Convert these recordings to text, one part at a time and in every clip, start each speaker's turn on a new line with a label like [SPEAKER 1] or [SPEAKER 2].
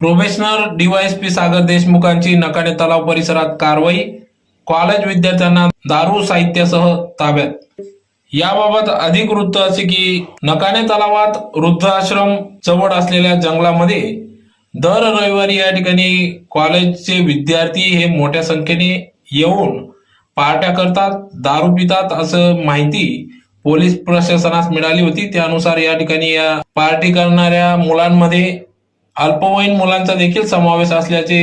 [SPEAKER 1] Professional DySP सागर देशमुखांची नकाने तलाव परिसरात कारवाई कॉलेज विद्यार्थ्यांना दारू साहित्यासह ताब्यात याबाबत अधिक वृत्त असे की नकाने तलावात वृद्धाश्रम जवळ असलेल्या जंगलामध्ये दर रविवारी या ठिकाणी कॉलेजचे विद्यार्थी हे मोठ्या संख्येने येऊन पार्ट्या करतात दारू पितात असं माहिती पोलीस प्रशासनास मिळाली होती त्यानुसार या ठिकाणी या पार्टी करणाऱ्या मुलांमध्ये अल्पवयीन मुलांचा देखील समावेश असल्याचे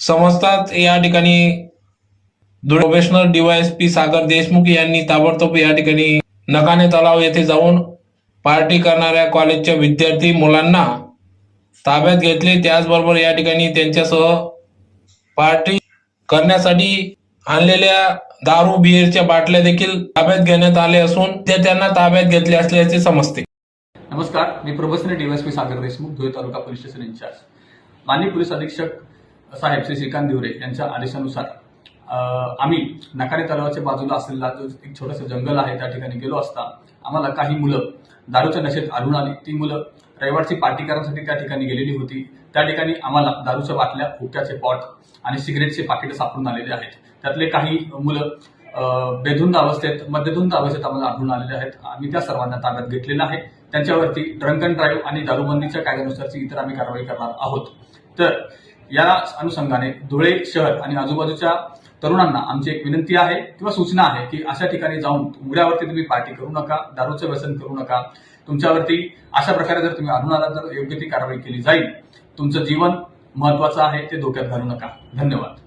[SPEAKER 1] समजतात. या ठिकाणी प्रोफेशनल डीवायएसपी सागर देशमुख यांनी ताबडतोब या ठिकाणी नकाने तलाव येथे जाऊन पार्टी करणाऱ्या कॉलेजच्या विद्यार्थी मुलांना ताब्यात घेतले. त्याचबरोबर या ठिकाणी त्यांच्यासह पार्टी करण्यासाठी आणलेल्या दारू बिअरच्या बाटल्या देखील ताब्यात घेण्यात आले असून ते त्यांना ताब्यात घेतले असल्याचे समजते.
[SPEAKER 2] नमस्कार मी प्रभसने डीवायसपी सागर देशमुख धुळे तालुका पोलीस स्टेशन इन्चार्ज. माननीय पोलीस अधीक्षक साहेब श्री श्रीकांत दिवरे यांच्या आदेशानुसार आम्ही नकारे तलावाच्या बाजूला असलेला जो एक छोटंसं जंगल आहे त्या ठिकाणी गेलो असता आम्हाला काही मुलं दारूच्या नशेत आढळून आली. ती मुलं रविवारची पार्टी करण्यासाठी त्या ठिकाणी गेलेली होती. त्या ठिकाणी आम्हाला दारूच्या बाटल्या हुक्क्याचे पॉट आणि सिगरेटचे पाकिटं सापडून आलेले आहेत. त्यातले काही मुलं बेधुंद अवस्थेत मध्यधुंद अवस्थेत आम्हाला आढळून आलेले आहेत. आम्ही त्या सर्वांना ताब्यात घेतलेलं आहे. त्यांच्यावरती ड्रंक अँड ड्राईव्ह आणि दारूबंदीच्या कायद्यानुसारची इतर आम्ही कारवाई करणार आहोत. तर या अनुषंगाने धुळे शहर आणि आजूबाजूच्या तरुणांना आमची एक विनंती आहे किंवा सूचना आहे की अशा ठिकाणी जाऊन उघड्यावरती तुम्ही पार्टी करू नका दारूचं व्यसन करू नका. तुमच्यावरती अशा प्रकारे जर तुम्ही आढळून आला तर योग्य ती कारवाई केली जाईल. तुमचं जीवन महत्वाचं आहे ते धोक्यात घालू नका. धन्यवाद.